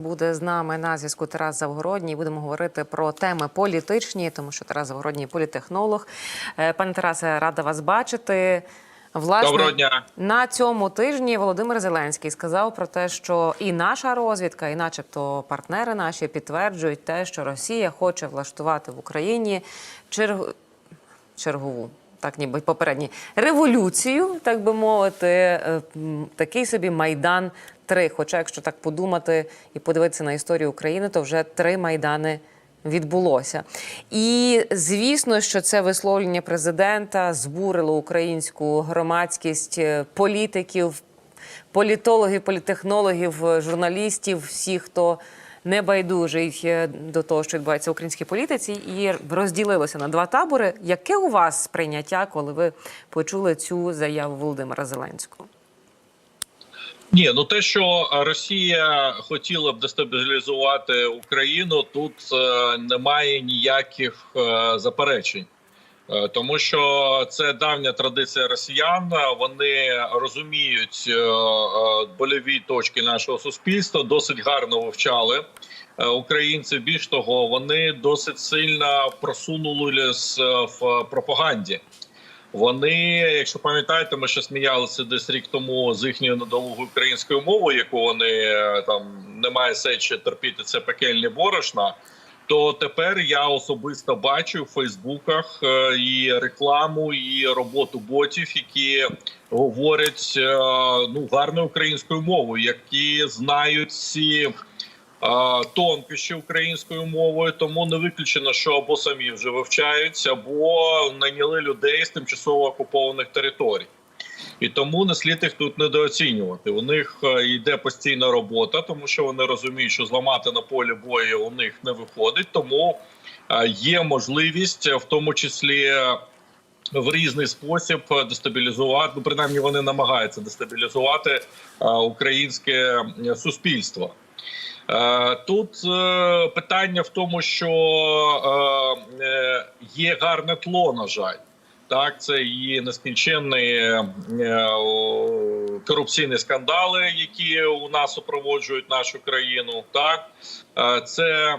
Буде з нами на зв'язку Тарас Завгородній. Будемо говорити про теми політичні, тому що Тарас Завгородній політехнолог. Е, Пане Тарасе, рада вас бачити. Власне, Доброго дня. на цьому тижні Володимир Зеленський сказав про те, що і наша розвідка, і, начебто, партнери наші підтверджують те, що Росія хоче влаштувати в Україні чергу чергову. Так, ніби попередні революцію, так би мовити, е, такий собі майдан 3 Хоча, якщо так подумати і подивитися на історію України, то вже три майдани відбулося. І звісно, що це висловлення президента збурило українську громадськість е, політиків, політологів, політехнологів, е, журналістів, всіх, хто не байдужий е, до того, що відбувається в українській політиці, і розділилося на два табори. Яке у вас сприйняття, коли ви почули цю заяву Володимира Зеленського? Ні, ну те, що Росія хотіла б дестабілізувати Україну, тут е, немає ніяких е, заперечень, Е, тому що це давня традиція росіян. Вони розуміють больові точки нашого суспільства, досить гарно вивчали українців. Більш того, вони досить сильно просунулись е, в пропаганді. Вони, якщо пам'ятаєте, ми ще сміялися десь рік тому з їхньою недолугою українською мовою, яку вони е, там немає сечі терпіти це пекельне борошна. То тепер я особисто бачу в Фейсбуках е, і рекламу, і роботу ботів, які говорять е, ну гарною українською мовою, які знають всі тонкощі українською мовою. Тому не виключено, що або самі вже вивчають, або найняли людей з тимчасово окупованих територій. І тому не слід їх тут недооцінювати. У них е, йде постійна робота, тому що вони розуміють, що зламати на полі бою у них не виходить. Тому е, є можливість, в тому числі е, в різний спосіб дестабілізувати. Ну, принаймні, вони намагаються дестабілізувати українське суспільство. Е, Тут е, питання в тому, що е, є гарне тло, на жаль. Так, це і нескінченні корупційні скандали, які у нас супроводжують нашу країну. Так, це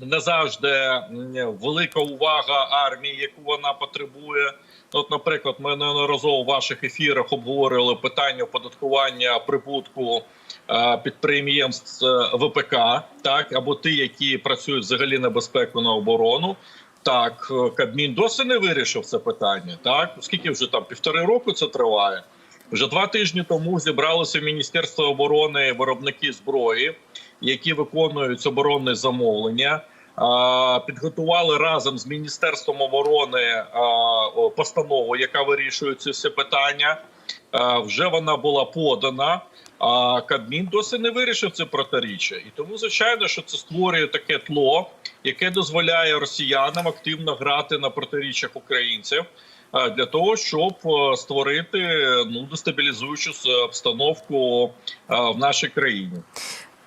не завжди велика увага армії, яку вона потребує. От, наприклад, ми неодноразово в ваших ефірах обговорили питання оподаткування прибутку е, підприємств е, ВПК, так або ті, які працюють взагалі на безпеку на оборону. Так, е, Кабмін досі не вирішив це питання. Так, скільки вже там півтори року це триває. Вже два тижні тому зібралося Міністерство оборони виробники зброї, які виконують оборонне замовлення. Підготували разом з міністерством оборони постанову, яка вирішує ці всі питання. Вже вона була подана. А Кабмін досі не вирішив це протиріччя, і тому звичайно, що це створює таке тло, яке дозволяє росіянам активно грати на протиріччях українців для того, щоб створити ну дестабілізуючу обстановку в нашій країні.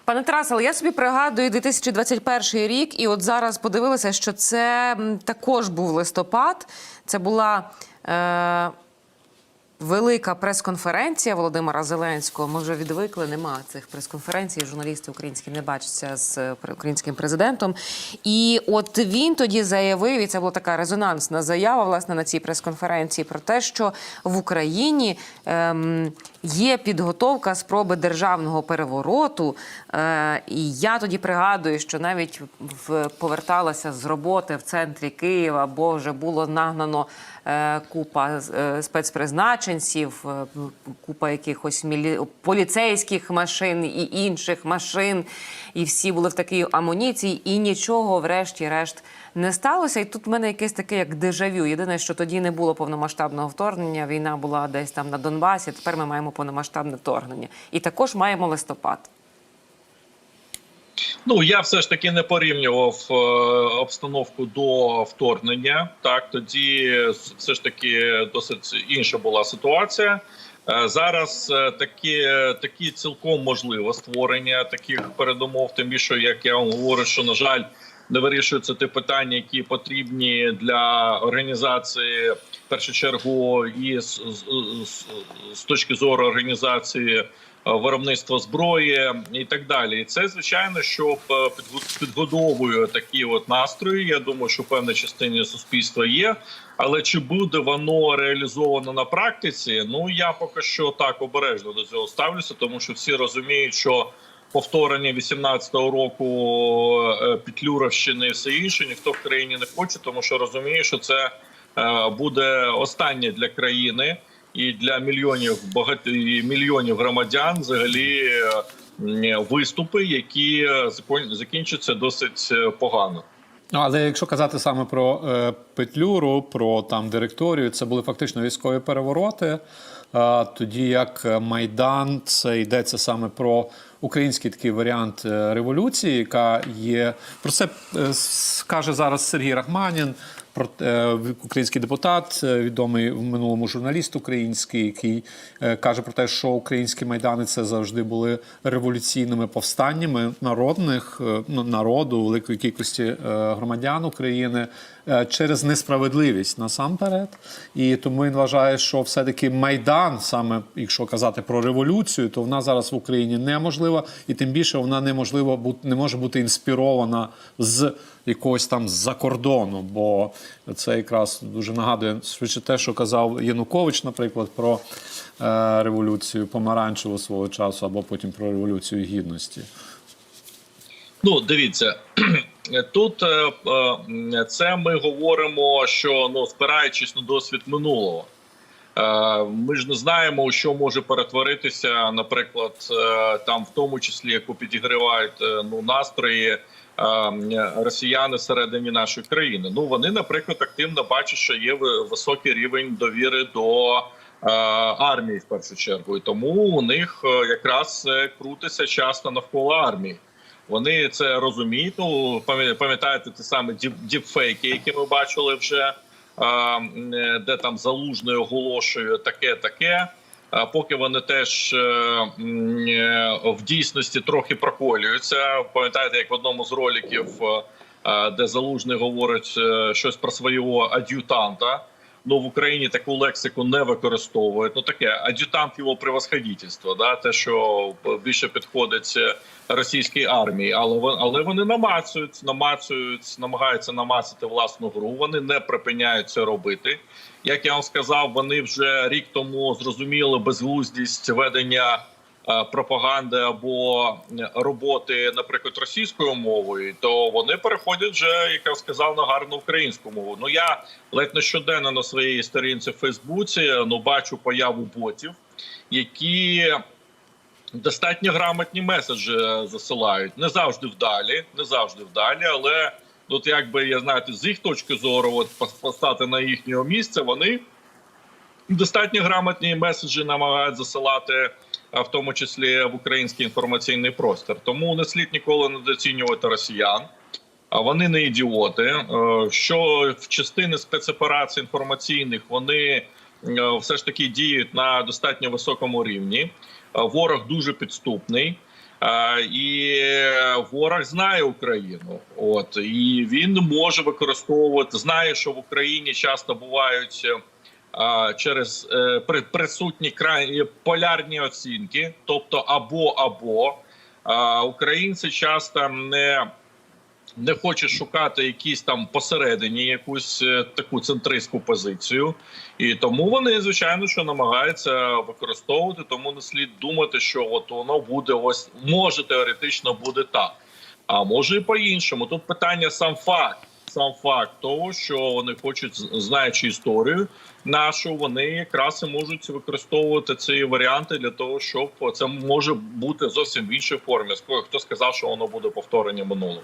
Пане Тарасе, але я собі пригадую 2021 рік, і от зараз подивилася, що це також був листопад. Це була е, велика прес-конференція Володимира Зеленського. Ми вже відвикли, нема цих прес-конференцій. Журналісти українські не бачаться з е, українським президентом. І от він тоді заявив, і це була така резонансна заява, власне, на цій прес-конференції про те, що в Україні ем, є підготовка спроби державного перевороту. Е, і я тоді пригадую, що навіть в, поверталася з роботи в центрі Києва, бо вже було нагнано е, купа е, спецпризначенців, купа якихось поліцейських машин і інших машин. І всі були в такій амуніції, і нічого, врешті-решт, не сталося. І тут в мене якесь таке як дежавю. Єдине, що тоді не було повномасштабного вторгнення. Війна була десь там на Донбасі. Тепер ми маємо повномасштабне вторгнення. І також маємо листопад. Ну я все ж таки не порівнював е, обстановку до вторгнення. Так тоді все ж таки досить інша була ситуація. Е, Зараз е, такі, такі цілком можливо створення таких передумов. Тим більше, як я вам говорю, що на жаль не вирішуються ті питання, які потрібні для організації в першу чергу, і з, з, з, точки зору організації виробництво зброї і так далі. І це звичайно, що е, підгодовує такі от настрої. Я думаю, що в певній частині суспільства є. Але чи буде воно реалізовано на практиці? Ну я поки що так обережно до цього ставлюся, тому що всі розуміють, що повторення 18-го року е, Петлюровщини і все інше ніхто в країні не хоче, тому що розуміє, що це е, буде останнє для країни і для мільйонів багаті мільйонів громадян взагалі е, виступи, які закінчаться досить погано. Ну, але якщо казати саме про Петлюру, про там директорію, це були фактично військові перевороти. Тоді як е, Майдан, це йдеться саме про український такий варіант е, революції, яка є. Про це е, скаже зараз Сергій Рахманін, український депутат, е, відомий в минулому журналіст український, який е, каже про те, що українські майдани це завжди були революційними повстаннями народних е, ну, народу, великої кількості е, громадян України е, через несправедливість насамперед. І тому він вважає, що все-таки майдан, саме якщо казати про революцію, то вона зараз в Україні неможлива, і тим більше вона неможливо не може бути інспірована з якогось там з-за кордону, бо це якраз дуже нагадує швидше те, що казав Янукович, наприклад, про е, революцію помаранчеву свого часу, або потім про революцію гідності. Ну, дивіться, тут е, е, це ми говоримо, що ну спираючись на досвід минулого. Е, Ми ж не знаємо, що може перетворитися, наприклад, там, в тому числі, яку підігривають ну настрої росіяни всередині нашої країни. Ну вони, наприклад, активно бачать, що є високий рівень довіри до армії в першу чергу, і тому у них е, якраз е, крутиться часто навколо армії. Вони це розуміють. Ну пам'я- пам'ятаєте самі діп, діпфейки, які ми бачили вже, е, де там залужний оголошує таке, таке. Поки вони теж е, е, в дійсності трохи проколюються. Пам'ятаєте, як в одному з роликів, е, де залужний говорить щось про свого ад'ютанта. Ну в Україні таку лексику не використовують. Ну таке ад'ютант його превосходительства, да те, що більше підходить е, російській армії, але але вони намацують, намацують, намагаються намацати власну гру. Вони не припиняють це робити. Як я вам сказав, вони вже рік тому зрозуміли безглуздість ведення пропаганди або е, роботи, наприклад, російською мовою, то вони переходять вже, як я сказав, на гарну українську мову. Ну я ледь не щоденно на своїй сторінці в Фейсбуці ну бачу появу ботів, які достатньо грамотні меседжі е, засилають. Не завжди вдалі, не завжди вдалі, але от якби я знаєте, з їх точки зору, от постати на їхнє місце, вони достатньо грамотні меседжі намагають засилати, в тому числі в український інформаційний простір. Тому не слід ніколи недооцінювати росіян. А вони не ідіоти. Е, Що в частини спецоперацій інформаційних вони е, все ж таки діють на достатньо високому рівні. Е, Ворог дуже підступний. І ворог знає Україну, от і він може використовувати. Знає, що в Україні часто бувають через е, при- присутні полярні оцінки, тобто або або українці часто не не хоче шукати якісь там посередині якусь е, таку центристську позицію, і тому вони звичайно що намагаються використовувати. Тому не слід думати, що от воно буде ось може теоретично буде так, а може і по-іншому. Тут питання сам факт. Сам факт того, що вони хочуть, знаючи історію нашу, вони якраз і можуть використовувати ці варіанти для того, щоб це може бути зовсім в іншій формі. Хто сказав, що воно буде повторення минулого?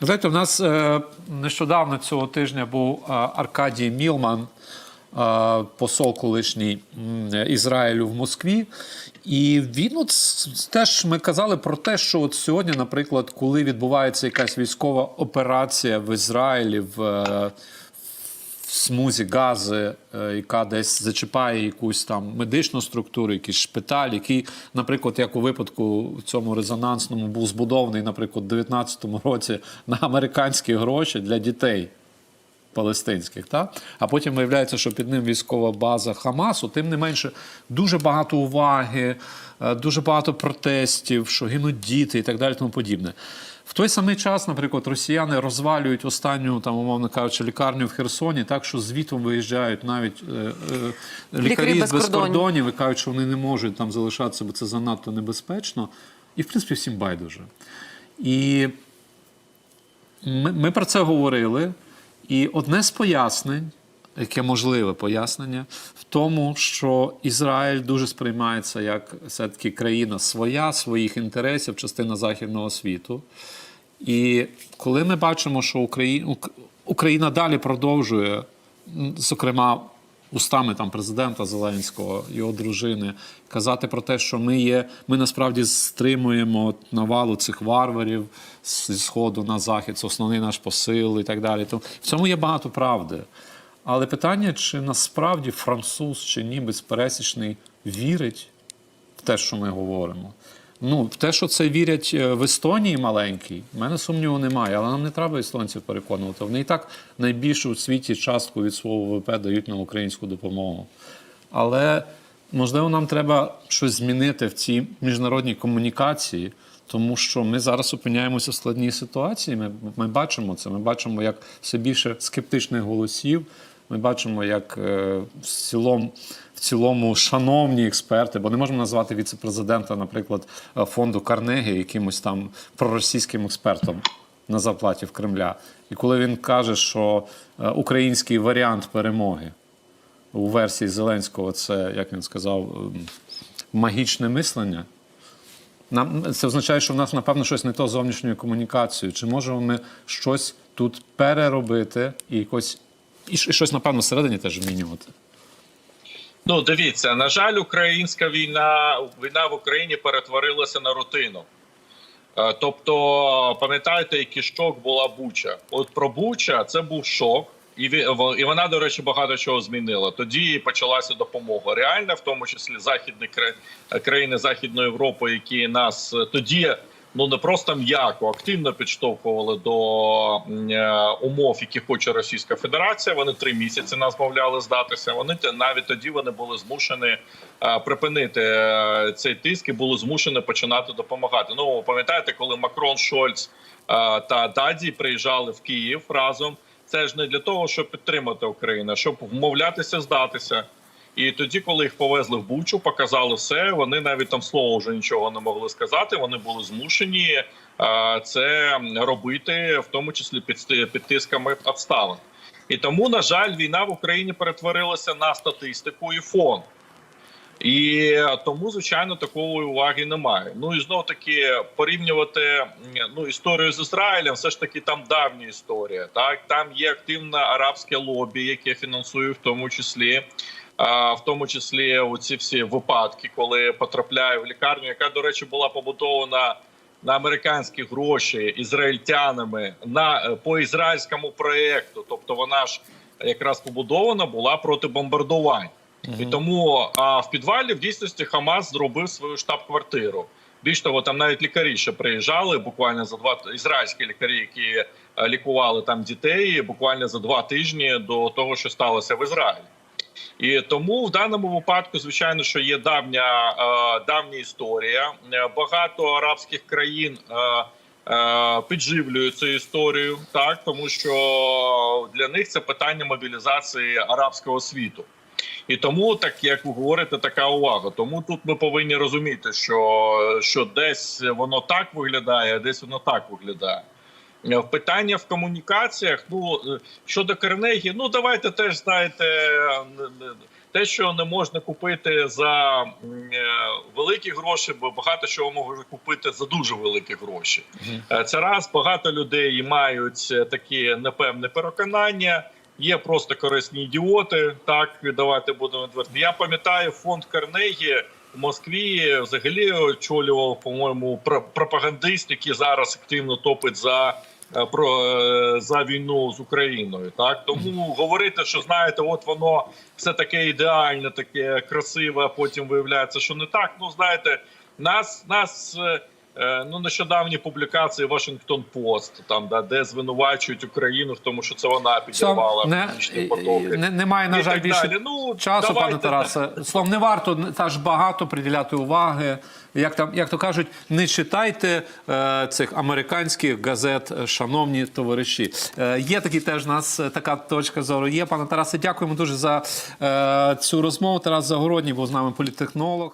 Знаєте, в нас е, нещодавно цього тижня був е, Аркадій Мілман, е, посол колишній Ізраїлю в Москві. І він от теж ми казали про те, що от сьогодні, наприклад, коли відбувається якась військова операція в Ізраїлі в. е, в смузі гази, е, яка десь зачіпає якусь там медичну структуру, якийсь шпиталь, який, наприклад, як у випадку в цьому резонансному був збудований, наприклад, у 19-му році на американські гроші для дітей. Палестинських. Та? А потім виявляється, що під ним військова база Хамасу, тим не менше, дуже багато уваги, е, дуже багато протестів, що гинуть діти і так далі, тому подібне. В той самий час, наприклад, росіяни розвалюють останню, там, умовно кажучи, лікарню в Херсоні, так що звітом виїжджають навіть е, е, лікарі, Лікарі без без кордонів. кордонів і кажуть, що вони не можуть там залишатися, бо це занадто небезпечно. І, в принципі, всім байдуже. І ми, ми про це говорили. І одне з пояснень, яке можливе пояснення, в тому, що Ізраїль дуже сприймається як все-таки країна своя, своїх інтересів, частина західного світу. І коли ми бачимо, що Україна, Україна далі продовжує, зокрема, устами там президента Зеленського, його дружини, казати про те, що ми є, ми насправді стримуємо навалу цих варварів зі сходу на захід, це основний наш посил і так далі. То в цьому є багато правди. Але питання, чи насправді француз чи німець пересічний вірить в те, що ми говоримо. Ну, в те, що це вірять е, в Естонії маленькій, в мене сумніву немає, але нам не треба естонців переконувати. Вони і так найбільшу у світі частку від свого ВВП дають на українську допомогу. Але можливо, нам треба щось змінити в цій міжнародній комунікації, тому що ми зараз опиняємося в складній ситуації. Ми, ми бачимо це. Ми бачимо, як все більше скептичних голосів. Ми бачимо, як е, в цілому, в цілому шановні експерти, бо не можемо назвати віце-президента, наприклад, е, фонду Карнегі якимось там проросійським експертом на зарплаті в Кремля. І коли він каже, що е, український варіант перемоги у версії Зеленського це, як він сказав, ем, магічне мислення. Нам це означає, що в нас, напевно, щось не то зовнішньою комунікацією. Чи можемо ми щось тут переробити і якось і щось, напевно, всередині теж змінювати? Ну, дивіться, на жаль, українська війна війна в Україні перетворилася на рутину. Е, Тобто, пам'ятаєте, який шок була Буча? От про Буча це був шок, і і вона, до речі, багато чого змінила. Тоді почалася допомога. Реальна, в тому числі західні країни Західної Європи, які нас е, тоді ну не просто м'яко, активно підштовхували до е, умов, які хоче Російська Федерація. Вони три місяці нас мовляли здатися. Вони навіть тоді вони були змушені е, припинити е, цей тиск і були змушені починати допомагати. Ну пам'ятаєте, коли Макрон, Шольц та Даді приїжджали в Київ разом. Це ж не для того, щоб підтримати Україну, щоб вмовлятися здатися. І тоді, коли їх повезли в Бучу, показали все. Вони навіть там слово вже нічого не могли сказати. Вони були змушені е, це робити, в тому числі під, тисками обставин. І тому, на жаль, війна в Україні перетворилася на статистику і фон. І тому, звичайно, такої уваги немає. Ну і знов таки порівнювати ну історію з Ізраїлем, все ж таки там давня історія. Так там є активне арабське лобі, яке фінансує в тому числі. В тому числі оці всі випадки, коли потрапляє в лікарню, яка, до речі, була побудована на американські гроші ізраїльтянами на е, по ізраїльському проєкту. Тобто вона ж якраз побудована була проти бомбардувань. І тому а в підвалі в дійсності Хамас зробив свою штаб-квартиру. Більш того, там навіть лікарі ще приїжджали буквально за два ізраїльські лікарі, які е, лікували там дітей, буквально за два тижні до того, що сталося в Ізраїлі. І тому в даному випадку, звичайно, що є давня е, давня історія. Е, Багато арабських країн е, підживлюють цю історію, так тому що для них це питання мобілізації арабського світу. І тому, так як ви говорите, така увага. Тому тут ми повинні розуміти, що, що десь воно так виглядає, а десь воно так виглядає. Е, Питання в комунікаціях. Ну е, щодо Карнегі, ну давайте теж знаєте, те, що не можна купити за е, великі гроші, бо багато чого можна купити за дуже великі гроші. Це раз багато людей мають такі непевне переконання. Є просто корисні ідіоти. Так давайте будемо відверті. Я пам'ятаю фонд Карнегі в Москві. Взагалі очолював, по-моєму, пр- пропагандист, який зараз активно топить за. е, Про е, за війну з Україною, так тому говорити, що знаєте, от воно все таке ідеальне, таке красиве. а Потім виявляється, що не так. Ну знаєте, нас нас е, ну нещодавні публікації Washington Post, там да де звинувачують Україну в тому, що це вона підірвала не, потоки. не, немає, на жаль, більше далі. Ну, часу, давайте пане Тарасе. Словом, не варто теж багато приділяти уваги. Як там, як то кажуть, не читайте е, цих американських газет, е, шановні товариші. Е, є такі теж у нас е, така точка зору. Є, пане Тарасе, дякуємо дуже за е, цю розмову. Тарас Загородній був з нами політтехнолог.